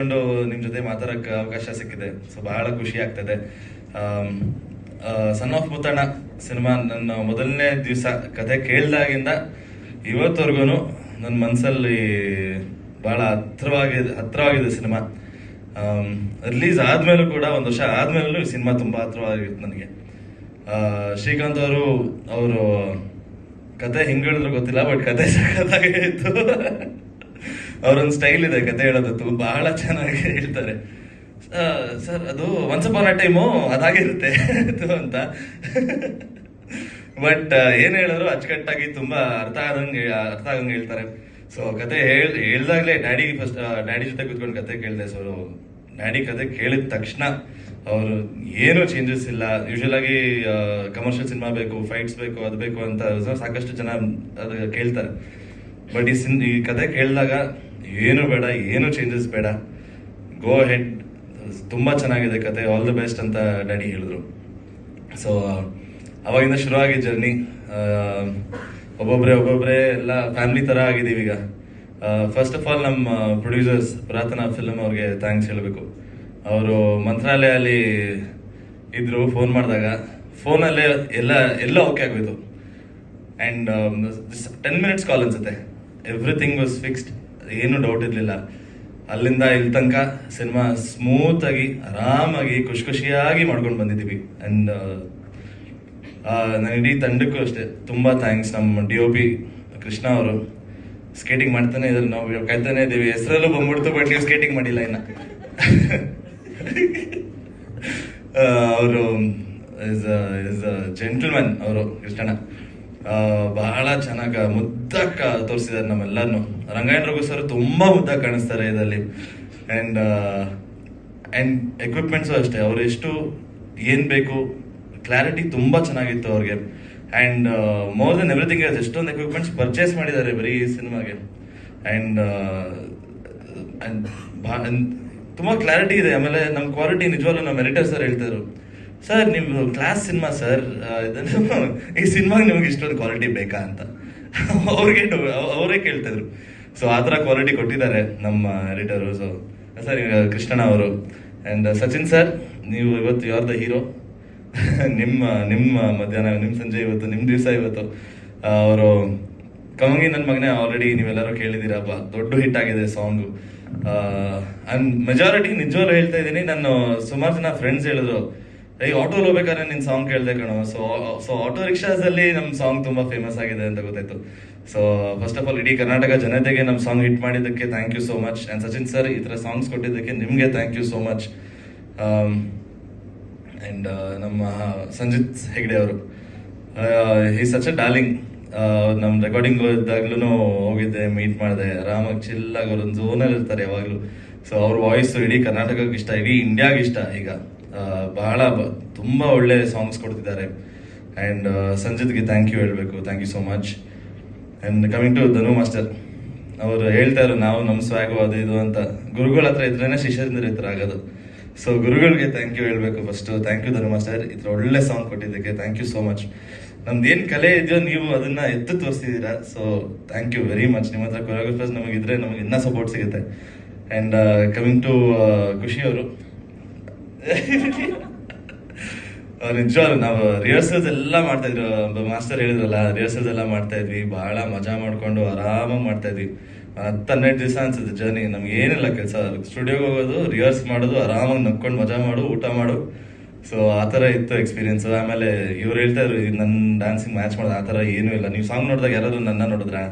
ನಿಮ್ ಜೊತೆ ಮಾತಾಡಕ್ಕೆ ಅವಕಾಶ ಸಿಕ್ಕಿದೆ. ಸೊ ಬಹಳ ಖುಷಿ ಆಗ್ತದೆ. ಸನ್ ಆಫ್ ಪುತಣ ಸಿನಿಮಾ ನನ್ನ ಮೊದಲನೇ ದಿವಸ ಕತೆ ಕೇಳ್ದಾಗಿಂದ ಇವತ್ತವರೆಗೂ ನನ್ನ ಮನಸ್ಸಲ್ಲಿ ಬಹಳ ಹತ್ರವಾಗಿದೆ ಹತ್ರವಾಗಿದೆ ಸಿನಿಮಾ. ರಿಲೀಸ್ ಆದ್ಮೇಲೂ ಕೂಡ ಒಂದು ವರ್ಷ ಆದ್ಮೇಲೂ ಈ ಸಿನಿಮಾ ತುಂಬಾ ಹತ್ರವಾಗಿತ್ತು ನನಗೆ. ಶ್ರೀಕಾಂತ್ ಅವರು ಅವರು ಕತೆ ಹಿಂಗಿಳಿದ್ರು ಗೊತ್ತಿಲ್ಲ ಬಟ್ ಕತೆ ಸಖತ್ತಾಗೇ ಇತ್ತು ಅವ್ರೊಂದು ಸ್ಟೈಲ್ ಇದೆ ಕತೆ ಹೇಳೋದು ಬಹಳ ಚೆನ್ನಾಗಿ ಹೇಳ್ತಾರೆ. ಸರ್, ಅದು ಒನ್ಸ್ ಅಪಾನ್ ಅ ಟೈಮು ಅದಾಗಿರುತ್ತೆ ಅಂತ. ಬಟ್ ಏನ್ ಹೇಳಿದ್ರು ಅಚ್ಚುಕಟ್ಟಾಗಿ ತುಂಬಾ ಅರ್ಥ ಆದಂಗೆ ಅರ್ಥ ಆಗಂಗೆ ಹೇಳ್ತಾರೆ. ಸೊ ಕತೆ ಹೇಳ್, ಹೇಳ್ದಾಗ್ಲೇ ಡ್ಯಾಡಿ ಫಸ್ಟ್ ಡ್ಯಾಡಿ ಜೊತೆ ಕೂತ್ಕೊಂಡು ಕತೆ ಕೇಳಿದೆ. ಸೊ ಡ್ಯಾಡಿ ಕತೆ ಕೇಳಿದ ತಕ್ಷಣ ಅವರು, ಏನೂ ಚೇಂಜಸ್ ಇಲ್ಲ. ಯೂಶಲ್ ಆಗಿ ಕಮರ್ಷಿಯಲ್ ಸಿನಿಮಾ ಬೇಕು ಫೈಟ್ಸ್ ಬೇಕು, ಅದು ಬೇಕು ಅಂತ ಸಾಕಷ್ಟು ಜನ ಅದು ಕೇಳ್ತಾರೆ. ಬಟ್ ಈ ಸಿನ್ ಈ ಕತೆ ಕೇಳಿದಾಗ ಏನು ಬೇಡ, ಏನು ಚೇಂಜಸ್ ಬೇಡ. ಗೋ ಹೆಡ್ ತುಂಬ ಚೆನ್ನಾಗಿದೆ ಕತೆ. ಆಲ್ ದ ಬೆಸ್ಟ್ ಅಂತ ಡ್ಯಾಡಿ ಹೇಳಿದ್ರು. ಸೊ ಅವಾಗಿಂದ ಶುರುವಾಗಿದೆ ಜರ್ನಿ ಒಬ್ಬೊಬ್ರೆ ಒಬ್ಬೊಬ್ರೆ ಎಲ್ಲ ಫ್ಯಾಮಿಲಿ ತರ ಆಗಿದ್ದೀವಿ ಈಗ. ಫಸ್ಟ್ ಆಫ್ ಆಲ್ ನಮ್ಮ ಪ್ರೊಡ್ಯೂಸರ್ಸ್ ಪುರಾತನ ಫಿಲ್ಮ್ ಅವ್ರಿಗೆ ಥ್ಯಾಂಕ್ಸ್ ಹೇಳಬೇಕು. ಅವರು ಮಂತ್ರಾಲಯ ಅಲ್ಲಿ ಇದ್ರು ಫೋನ್ ಮಾಡಿದಾಗ. ಫೋನಲ್ಲೇ ಎಲ್ಲ ಎಲ್ಲ ಓಕೆ ಆಗೋಯ್ತು. ಅಂಡ್ ಟೆನ್ ಮಿನಿಟ್ಸ್ ಕಾಲ್ ಅನ್ಸುತ್ತೆ. ಎವ್ರಿಥಿಂಗ್ ವಾಸ್ ಫಿಕ್ಸ್ಡ್ ಏನು ಡೌಟ್ ಇರಲಿಲ್ಲ. ಅಲ್ಲಿಂದ ಇಲ್ಲಿ ತನಕ ಸಿನಿಮಾ ಸ್ಮೂತ್ ಆಗಿ, ಆರಾಮಾಗಿ, ಖುಷಿ ಖುಷಿಯಾಗಿ ಮಾಡ್ಕೊಂಡು ಬಂದಿದ್ದೀವಿ. ಅಂಡ್ ನನ್ನ ಇಡೀ ತಂಡಕ್ಕೂ ಅಷ್ಟೇ. ತುಂಬ ಥ್ಯಾಂಕ್ಸ್ ನಮ್ಮ ಡಿ ಒ ಪಿ ಕೃಷ್ಣ ಅವರು. ಸ್ಕೇಟಿಂಗ್ ಮಾಡ್ತಾನೆ ಇದ್ದಾರೆ ನಾವು ಕಾಯ್ತಾನೆ ಇದ್ದೀವಿ. ಹೆಸರಲ್ಲೂ ಬಂದ್ಬಿಡ್ತು ಬಟ್ ನೀವು ಸ್ಕೇಟಿಂಗ್ ಮಾಡಿಲ್ಲ ಇನ್ನ. ಅವರು ಇಸ್ ಇಸ್ ಜೆಂಟಲ್ಮನ್ ಅವರು ಕೃಷ್ಣಣ್ಣ ಬಹಳ ಚೆನ್ನಾಗಿ ಮುದ್ದಕ್ಕ ತೋರಿಸಿದ್ದಾರೆ ನಮ್ಮೆಲ್ಲರನ್ನು ರಂಗಾಯಣ ರಘು ಸರ್ ತುಂಬಾ ಮುದ್ದಾಗಿ ಕಾಣಿಸ್ತಾರೆ ಇದರಲ್ಲಿ. ಅಂಡ್ ಅಂಡ್ ಎಕ್ವಿಪ್ಮೆಂಟ್ಸು ಅಷ್ಟೇ. ಅವ್ರು ಎಷ್ಟು, ಏನ್ ಬೇಕು ಕ್ಲಾರಿಟಿ ತುಂಬಾ ಚೆನ್ನಾಗಿತ್ತು ಅವ್ರಿಗೆ. ಅಂಡ್ ಮೋರ್ ದನ್ ಎವ್ರಿಥಿಂಗ್ ಎಷ್ಟೊಂದು ಎಕ್ವಿಪ್ಮೆಂಟ್ಸ್ ಪರ್ಚೇಸ್ ಮಾಡಿದ್ದಾರೆ ಬರೀ ಈ ಸಿನಿಮಾಗೆ. ಅಂಡ್ ತುಂಬಾ ಕ್ಲಾರಿಟಿ ಇದೆ. ಆಮೇಲೆ ನಮ್ಮ ಕ್ವಾಲಿಟಿ ನಿಜವಾಗ್ಲೂ ನಮ್ಮ ಎಡಿಟರ್ ಸರ್ ಹೇಳ್ತಿದ್ರು ಸರ್, ನೀವು ಕ್ಲಾಸ್ ಸಿನಿಮಾ ಸರ್ ಇದನ್ನು ಈ ಸಿನಿಮಾಗೆ ನಿಮಗೆ ಇಷ್ಟೊಂದು ಕ್ವಾಲಿಟಿ ಬೇಕಾ ಅಂತ. ಅವ್ರಿಗೆ ಅವರೇ ಕೇಳ್ತಿದ್ರು ಸೊ ಆ ಥರ ಕ್ವಾಲಿಟಿ ಕೊಟ್ಟಿದ್ದಾರೆ ನಮ್ಮ ಎಡಿಟರು ಸೊ ಸರ್ ಕೃಷ್ಣಣ್ಣ ಅವರು ಆ್ಯಂಡ್ ಸಚಿನ್ ಸರ್ ನೀವು ಇವತ್ತು ಯು ಆರ್ ದ ಹೀರೋ ನಿಮ್ಮ ನಿಮ್ಮ ಮಧ್ಯಾಹ್ನ ನಿಮ್ಮ ಸಂಜೆ ಇವತ್ತು ನಿಮ್ಮ ದಿವಸ ಇವತ್ತು. ಅವರು, ಕಮಂಗಿ ನನ್ನ ಮಗನೇ ಆಲ್ರೆಡಿ ನೀವೆಲ್ಲರೂ ಕೇಳಿದ್ದೀರಾ, ಬಾ, ದೊಡ್ಡ ಹಿಟ್ ಆಗಿದೆ ಸಾಂಗು ಅಂಡ್ ಮೆಜಾರಿಟಿ ನಿಜವಾಗ್ಲೂ ಹೇಳ್ತಾ ಇದ್ದೀನಿ, ನಾನು ಸುಮಾರು ಜನ ಫ್ರೆಂಡ್ಸ್ ಹೇಳಿದ್ರು. ಈ ಆಟೋಲ್ ಹೋಗ್ಬೇಕಾದ್ರೆ ನಿನ್ ಸಾಂಗ್ ಕೇಳ್ದೆ ಕಣೋ. ಸೊ ಸೊ ಆಟೋ ರಿಕ್ಷಾಸ್ ಅಲ್ಲಿ ನಮ್ ಸಾಂಗ್ ತುಂಬಾ ಫೇಮಸ್ ಆಗಿದೆ ಅಂತ ಗೊತ್ತಾಯ್ತು. ಸೊ ಫಸ್ಟ್ ಆಫ್ ಆಲ್ ಇಡೀ ಕರ್ನಾಟಕ ಜನತೆಗೆ ನಮ್ ಸಾಂಗ್ ಹಿಟ್ ಮಾಡಿದ್ದಕ್ಕೆ thank you so much and Sachin sir ಈ ತರ ಸಾಂಗ್ಸ್ ಕೊಟ್ಟಿದ್ದಕ್ಕೆ ನಿಮ್ಗೆ thank you so much and ನಮ್ಮ ಸಂಜಿತ್ ಹೆಗ್ಡೆ ಅವರು. ಈ ಸಚ್ ಅ ಡಾರ್ಲಿಂಗ್ ನಮ್ಮ ರೆಕಾರ್ಡಿಂಗ್ ಇದ್ದಾಗ್ಲೂ ಹೋಗಿದ್ದೆ ಮೀಟ್ ಮಾಡಿದೆ. ಆರಾಮಾಗಿ ಚಿಲ್ಲಾಗಿ ಅವ್ರೊಂದು ಝೋನಲ್ಲಿ ಇರ್ತಾರೆ ಯಾವಾಗಲೂ. ಸೊ ಅವ್ರ ವಾಯ್ಸ್ ಇಡೀ ಕರ್ನಾಟಕಕ್ಕೆ ಇಷ್ಟ ಇಡೀ ಇಂಡಿಯಾಗೆ ಇಷ್ಟ ಈಗ. ಬಹಳ ತುಂಬಾ ಒಳ್ಳೆ ಸಾಂಗ್ಸ್ ಕೊಡ್ತಿದ್ದಾರೆ. ಅಂಡ್ ಸಂಜಿತ್ಗೆ ಥ್ಯಾಂಕ್ ಯು ಹೇಳ್ಬೇಕು. Thank you so much and coming to Dhanu master ಅವರು ಹೇಳ್ತಾ ಇದ್ರು, ನಾವು ನಮ್ಮ ಸ್ವಾಗು ಅದು ಇದು ಅಂತ. ಗುರುಗಳ ಹತ್ರ ಇದ್ರೇನೆ ಶಿಷ್ಯರಿಂದ ಹತ್ರ ಆಗೋದು. ಸೊ ಗುರುಗಳಿಗೆ ಥ್ಯಾಂಕ್ ಯು ಹೇಳ್ಬೇಕು first thank you Dhanu master ಈ ಒಳ್ಳೆ ಸಾಂಗ್ ಕೊಟ್ಟಿದ್ದಕ್ಕೆ ಥ್ಯಾಂಕ್ ಯು ಸೋ ಮಚ್ ನಮ್ದು ಏನ್ ಕಲೆ ಇದೆಯೋ ನೀವು ಅದನ್ನ ಎತ್ತು ತೋರಿಸ್ತಿದ್ದೀರಾ so thank you very much ನಿಮ್ಮ ಹತ್ರ ಕೊರಿಯೋಗ್ರಫರ್ಸ್ ನಮಗಿದ್ರೆ ನಮಗೆ ಇನ್ನೂ ಸಪೋರ್ಟ್ ಸಿಗುತ್ತೆ. ಅಂಡ್ ಕಮಿಂಗ್ ಟು ಖುಷಿ ಅವರು ನಿಜವಾಗ್ಲು ನಾವು ರಿಹರ್ಸಲ್ಸ್ ಎಲ್ಲ ಮಾಡ್ತಾ ಇದ್ರು. ಮಾಸ್ಟರ್ ಹೇಳಿದ್ರಲ್ಲ ರಿಹರ್ಸಲ್ಸ್ ಎಲ್ಲ ಮಾಡ್ತಾ ಇದ್ವಿ. ಬಹಳ ಮಜಾ ಮಾಡ್ಕೊಂಡು ಆರಾಮಾಗಿ ಮಾಡ್ತಾ ಇದ್ವಿ. ಹನ್ನೆರಡು ದಿವಸ ಅನ್ಸುತ್ತೆ ಜರ್ನಿ ನಮ್ಗೆ ಏನಿಲ್ಲ ಕೆಲಸ. ಸ್ಟುಡಿಯೋಗೆ ಹೋಗೋದು ರಿಹರ್ಸ್ ಮಾಡೋದು, ಆರಾಮಾಗಿ ನಕ್ಕೊಂಡು ಮಜಾ ಮಾಡು, ಊಟ ಮಾಡು. ಸೊ ಆ ಥರ ಇತ್ತು ಎಕ್ಸ್ಪೀರಿಯನ್ಸ್ ಆಮೇಲೆ ಇವ್ರು ಹೇಳ್ತಾ ಇದ್ರು ನನ್ನ ಡ್ಯಾನ್ಸಿಂಗ್ ಮ್ಯಾಚ್ ಮಾಡೋದು, ಆ ಥರ ಏನೂ ಇಲ್ಲ. ನೀವು ಸಾಂಗ್ ನೋಡಿದಾಗ ಯಾರಾದರೂ ನನ್ನ ನೋಡಿದ್ರಾ?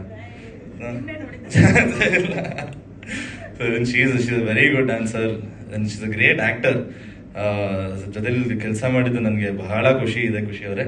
She's she's very good dancer she's a great actor ಜೊತೆಲಿ ಕೆಲಸ ಮಾಡಿದ್ದು ನನಗೆ ಬಹಳ ಖುಷಿ ಇದೆ ಖುಷಿ ಅವರೇ.